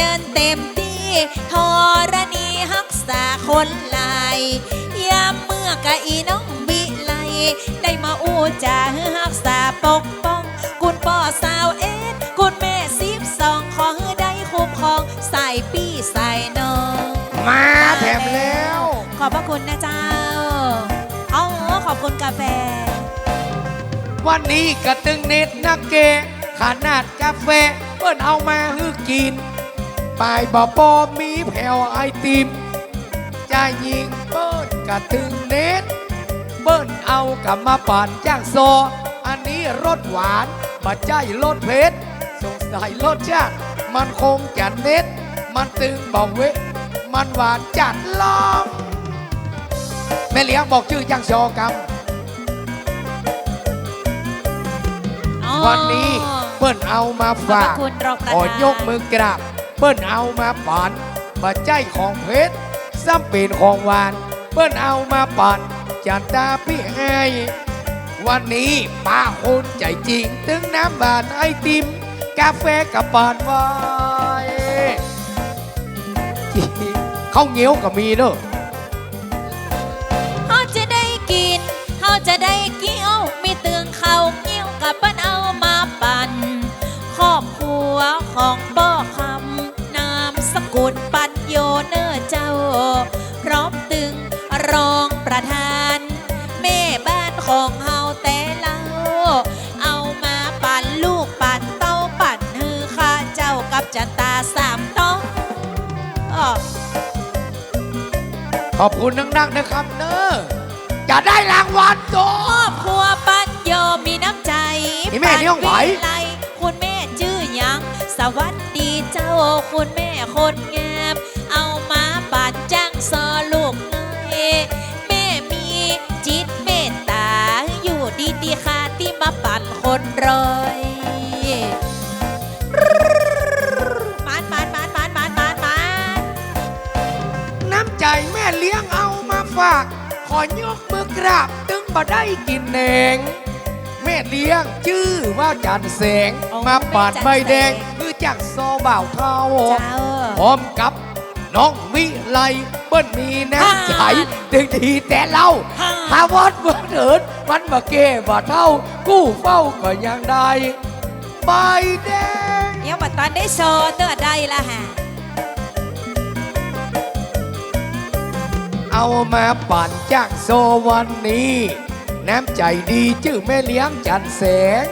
เจิญเต็มที่ธรณีฮักษาคนหลายยามเมื่อกะอีน้องบิไลได้มาอู้จาฮือฮักษาปกป้องกุณพ่อสาวเอ็ดกุณแม่สิบสองขอให้ได้คุ้มครองใส่ปี้ใส่น้องมาแถมแล้ว ขอบพระคุณนะเจ้าอ๋อขอบคุณกาแฟ วันนี้กระตึงเน็ตนักเกะขนาดกาแฟเปิ้นเอามาฮือกิน ปลายบอปอมีแผ่วไอติมใจายิงเปิ้นกระตึงเน็ตเปิ้นเอากลับมาปั่นจ้างโซ อันนี้รสหวานมาใจรสเผ็ดสงสัยรสชาติมันคงจะเน็ต มันตึงบอกเวะมันหวานจัดลองแม่เลี้ยงบอกชื่อยังโชกรรมอ๋อวันนี้เปิ้นเอามาขอบพฝาระกคุณรองประขอธานยกมือกราบ เปิ้นเอามาปั่นมาใจของเพชรซ้ำเป็นของหวาน เปิ้นเอามาปั่นจัดตาพี่ไอวันนี้ป้าคนใจจริงตึงน้ำบานไอติม กาแฟกับปานไว้ข้าวเหนียวก็มีเนอะ รองประธาน แม่บ้านของเฮาแต่เล่าเอามาปั่นลูกปั่นเต้าปั่นฮือข้าเจ้ากับจันตาสามต้องอ้อขอบคุณนักๆนะครับเนอะจะได้รางวัลโตครอบครัวปัญโยมีน้ำใจนี่แม่นี่ห้องไหว ปัวิไลคุณแม่ชื่อหยัง สวัสดีเจ้าคุณแม่คนงาม รอยมันมันมันมันมันมันมันน้ำใจแม่เลี้ยงเอามาฝาก ขอยกมือกราบตึงบ่ได้กินเองแม่เลี้ยงชื่อว่าจันแสงมาปาดใบแดงคือจากโซบ่าวเทาเจ้า พร้อมกับน้องวิไลเปิ้นมีน้ำใจ ถึงทีแต่เราฮ่าหาวัดเมื่อเถิด มันมาเก้บ่เท่า กู้เฝ้าก็ยังได้ใบแดงเดี๋ยวบัดตอนได้โชว์เตือได้ละฮะเอามาปั่นจากโซวันนี้ น้ำใจดีชื่อแม่เลี้ยงจันแสง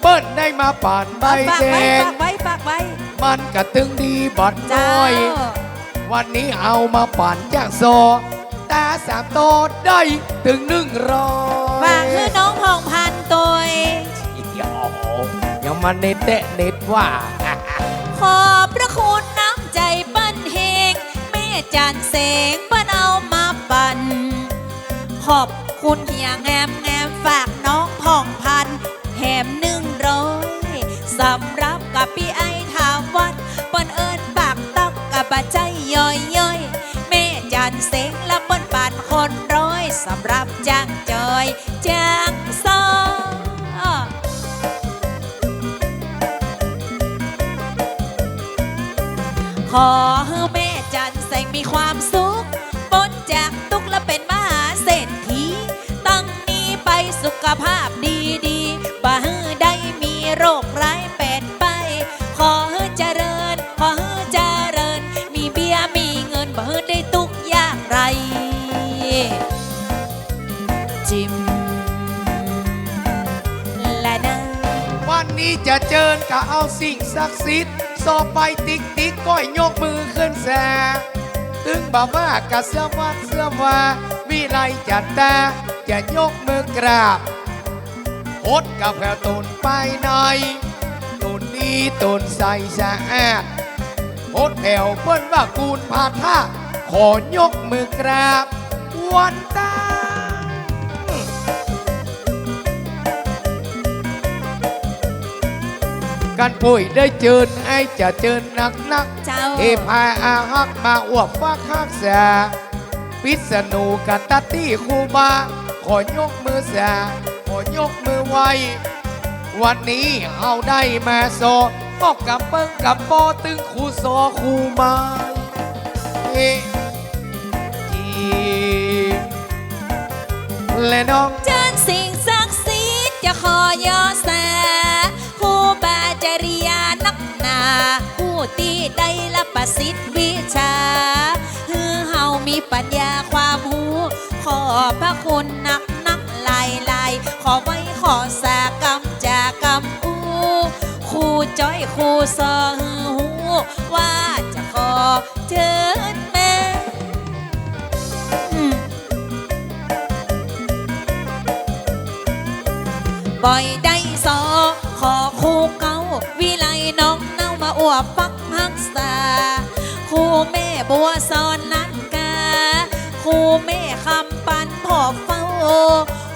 เปิ้ลได้มาปั่นใบฝากแดไว้งฝากไว้ฝากไว้มันกระตึงดีบัดเจ้าน้อย วันนี้เอามาปั่นจากโซ ตาสามโตได้ถึงหนึ่งร้อยฝากคือน้องพองพันธุ์ตัวเองโอ้โหยังมาเน็ตเตะเน็ตว่า ขอบพระคุณน้ำใจปั้นเฮงแม่จันแสงเปิ้นเอามาปั่นขอบคุณเฮียแงมแงมฝาก ขอให้แม่จันแสงมีความสุขพ้นจากทุกข์และเป็นมหาเศรษฐีตั้งนี้ไปสุขภาพดีดีบ่ได้มีโรคร้ายแปดไป ขอให้เจริญ ขอให้เจริญ มีเบียมีเงินบ่ได้ตุกข์ยากไรจิมและนะวันนี้จะเจิญก็เอาสิ่งศักดิ์สิทธิ์สอบไปติ๊กติ๊ก ก้อยยกมือขึ้นแสตึงบ่าว่ากะเสื้อวัดเสื้อว่าวิไลจัดตาจะยกมือกราบโคดกับแผ่วตุนไปหน่อยตุนดีตุนใสสะอาดโคดแผ่วเปิ้นว่ากูลพาท่าขอยกมือกราบวันตา กันป่วยได้เจิญไอจะเจิญนักนักเจ้าเอพาอาฮักมาอวบฟักฮักแสปิษณุกันตตี้คูบา ขอยกมือแสขอยกมือไว้ วันนี้เอาได้มาโซบอกกับเปิ้งกับปอตึงคู่ซอคู่ไม้เอ๊ะจีและน้องเจิญสิ่งศักดิ์สิทธิ์จะขอยอแส ได้รับประสิทธิ์วิชาฮือเฮามีปัญญาความหูขอพระคุณนักนักหลายหลายขอไว้ขอสากรรมจากกรรมอูครูจ้อยครูซอฮือหูว่าจะขอเชิญแม่บ่อยได้สอขอคู่เก่าวิไลน้องเน่ามาอวบ บัวสอนนันกาคู่แม่คำปันพ่อเฝ้า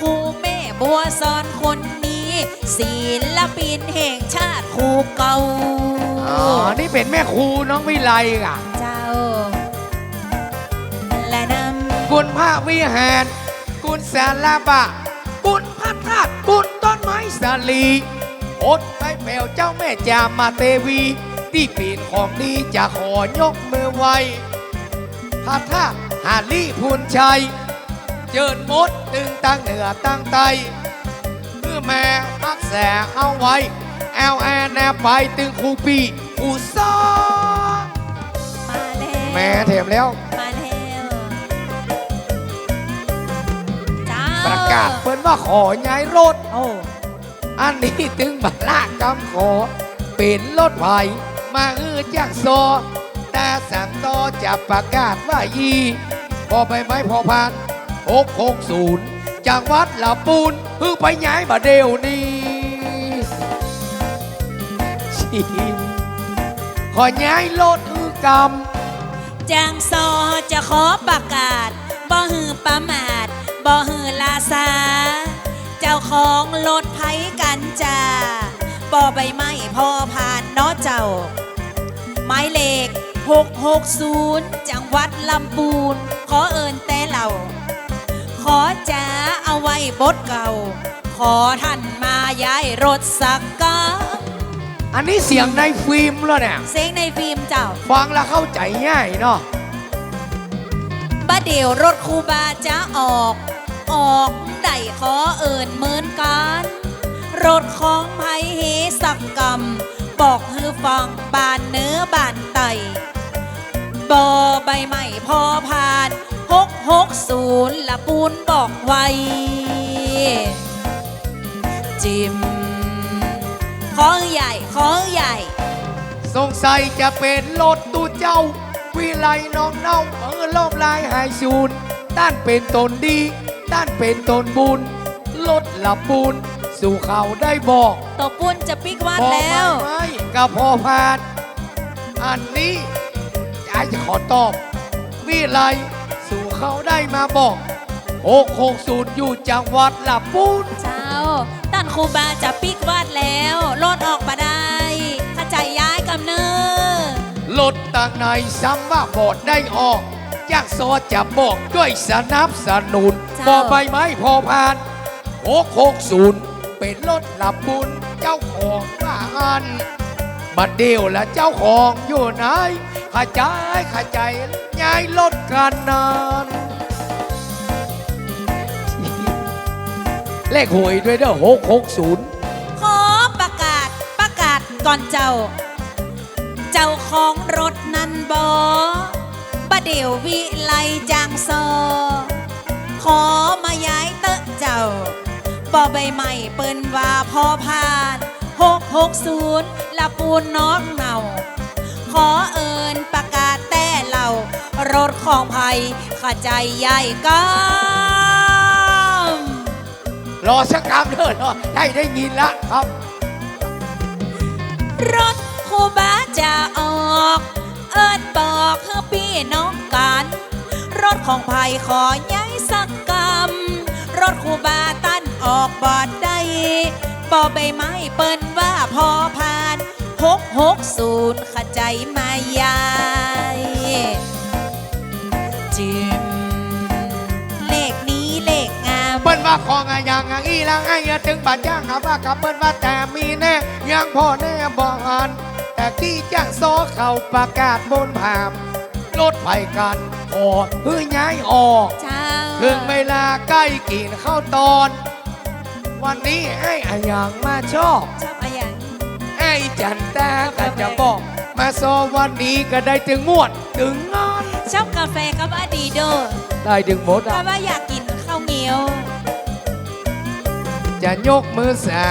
คู่แม่บัวสอนคนนี้ศิลปินแห่งชาติคู่เก่าอ๋อ นี่เป็นแม่ครูน้องวิไลอะ เจ้า และนำกุลพระวิหาร กุลสารบะ กุลพระธาตุกุลต้นไม้สาลีอดไปแผ่วเจ้าแม่จามาเตวี ที่ปีนของดีจะขอยกมือไหวพระธาตุหาลี่พูนชัย เจิญมดตึงตั้งเหนือตั้งใต้เมื่อแม่พักแสเอาไว้ แอลแอนแนไปตึงครูปีครูซอมาแล้วแม่เถมแล้ว มาแล้วเจ้าประกาศเปิ้นว่าขอย้ายรถ โอ้อันนี้ถึงบัตรลากำขอ เป็นรถไฟ มาเออจากซอแต่สั่งต่อจะประกาศว่ายีพอไปไม้พอพันหกหกศูนย์จังหวัดละปูนเพิ่งไปย้ายมาเดียวนี้ชีขอย้ายรถอือกรรมจางซอจะขอประกาศ บ่ฮือประมาท บ่ฮือลาซา เจ้าของรถไผกันจ้าบ่ใบไม้พอผ่านเนาะเจ้า หมายเลข 660 จังหวัดลำปูน ขอเอินแต่เหล่าขอจ้าเอาไว้บทเก่า ขอท่านมาย้ายรถสักกาอันนี้เสียงในฟิล์มแล้วเนี่ย เสียงในฟิล์มเจ้า ฟังแล้วเข้าใจง่ายเนาะบะเดี๋ยวรถครูบาจะออก ออกได้ขอเอิญเหมือนกัน รถของไผเฮสักกรรม บอกฮือฟังบานเนื้อบานไตบอใบใหม่พอผ่านหกหกศูนย์ละปูนบอกไว้ จิมของใหญ่ของใหญ่ สงสัยจะเป็นรถตู้เจ้า วิไลน้องเน่าเออลอบลายหายสูนด้านเป็นตนดีด้านเป็นตนบุญรถหลับบุญ สู่เขาได้บอกตบปุ้นจะปิกวัดพอแล้วไม่ก็พอพานอันนี้ยายจะขอตอบวิไลสู่เขาได้มาบอกหกหกศูนย์อยู่จังหวัดหลับบุญเจ้าตันครูบาจะปิกวาดแล้วรถออกมาได้เข้าใจย้ายกำเนิดรถต่างในซ้ำว่าบอดได้ออกจากซอจะบอกด้วยสนับสนุนเจ้าบอใบไม้พอพาน660 เป็นรถหลับบุญเจ้าของบ้านบัดเดียวและเจ้าของอยู่ไหนขจายขจายย้ายรถกันนานเลขหวยด้วยเด้อ660ขอประกาศประกาศก่อนเจ้า เจ้าของรถนั้นบอบะเดี๋ยววิไลจางซอ ขอมาย้ายตอ อใบใหม่เปิ้นว่าพอผ่านหกหกศูนย์ละปูนน้องเนาขอเอิญประกาศแต่เรา รถของภัยขาใจใหญ่กำรอสักคำเด้อเนาะได้ได้ยินละครับ รถครูบาจะออก เอิญบอกให้พี่น้องกัน รถของภัยขอย้ายสักกรรมรถครูบาตั้น ออกบอดได้บอใบไม้เปิ้นว่าพอผ่านหกหกศูนย์ขาใจมายายจิมเลขนี้เลขงามเปิ้นว่าของอะอย่างอะอีลังไอ้อะถึงบาดย่างหาว่ากับเปิ้นว่าแต่มีแน่ยังพอแน่บอกอันแต่ที่จ้างซอเขาประกาศบนผามลดไฟกันออกเพื่อย้ายออกเจ้าถึงเวลาใกล้กินข้าวตอน วันนี้ให้อาอย่างมาชอบชอบอะไรอย่างไอ้จันตาก็จะบอก มาซอวันนี้ก็ได้ถึงงวด ถึงงอนชอบกาแฟกับอดีโดได้ถึงหมดเพอะราะว่าอยากกินข้าวเหนียว จะยกมือสา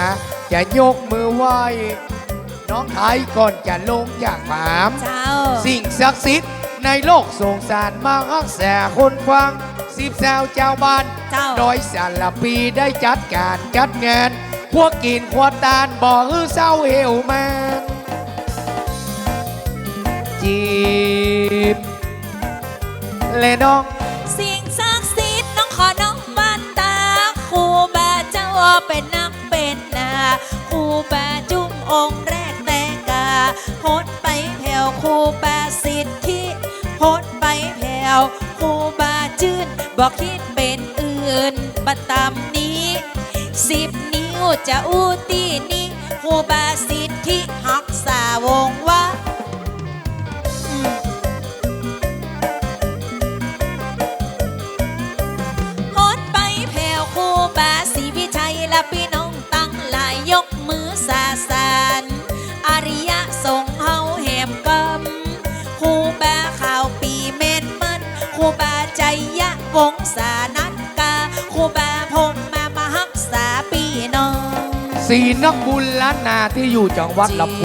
จะยกมือไหว้น้องไทยก่อนจะลงจากผาม เจ้า สิ่งศักดิ์สิทธิ์ ในโลกสงสารมารักษาคนฟังสิบสาวเจ้าบ้านเจ้า โดยสารปีได้จัดการจัดงาน พวกกินขวดตาลบ่ฮือเศร้าเหวมันจีบเลยน้อง สิ่งศักดิ์สิทธิ์น้องขอน้องบ้านตาครูบาเจ้าเป็นนักเป็นนาครูบาจุ้มองค์แรกแต่กาโพดไปแผ่วครูบา บอกคิดเป็นอื่นบัดตามนี้สิบนิ้วจะอู้ตีนี้ครูบาสิทธิหักษาวงวะฮอืมโพสต์ไปแผ่วครูบาสีวิชัยละพี่ สีนักบุญล้านนาที่อยู่จังหวัดลำพูน